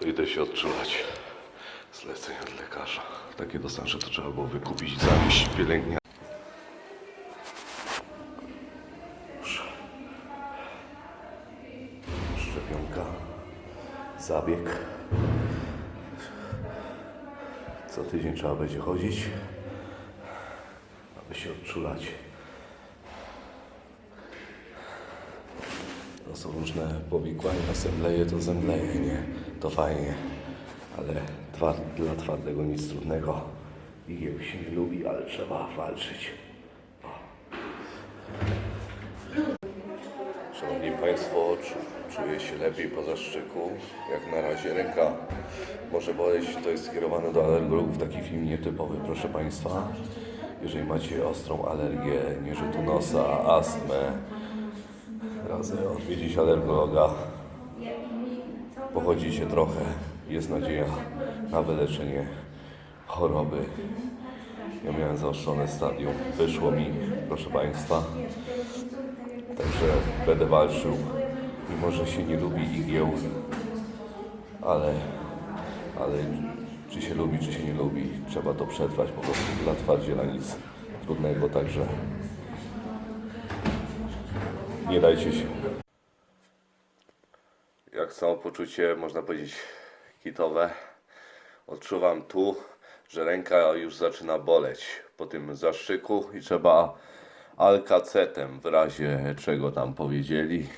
To idę się odczuwać. Zlecenie od lekarza. Takie dostałem, że to trzeba było wykupić, zawieść pielęgnia. Szczepionka. Zabieg. Co tydzień trzeba będzie chodzić, aby się odczulać. To są różne powikłania, zemdleje to zemdleje, nie? To fajnie, ale dla twardego nic trudnego. Igieł się nie lubi, ale trzeba walczyć. O. Szanowni Państwo, czu- czuję się lepiej po zaszczyku. Jak na razie ręka może boleć, to jest skierowane do alergologów. Taki film nietypowy, proszę Państwa. Jeżeli macie ostrą alergię, nierzutu nosa, astmę, razy odwiedzić alergologa. Pochodzicie trochę, jest nadzieja na wyleczenie choroby. Ja miałem zaostrzone stadium, wyszło mi, proszę Państwa. Także będę walczył, mimo że się nie lubi igieł, ale, ale czy się lubi, czy się nie lubi, trzeba to przetrwać po prostu dla twardziela nic trudnego, także nie dajcie się. Jak samopoczucie, można powiedzieć, kitowe. Odczuwam tu, że ręka już zaczyna boleć po tym zastrzyku i trzeba alkacetem w razie czego tam powiedzieli.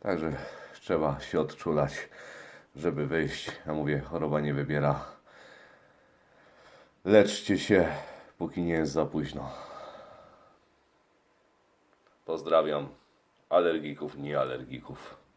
Także trzeba się odczulać, żeby wyjść. Ja mówię, choroba nie wybiera. Leczcie się, póki nie jest za późno. Pozdrawiam alergików, niealergików.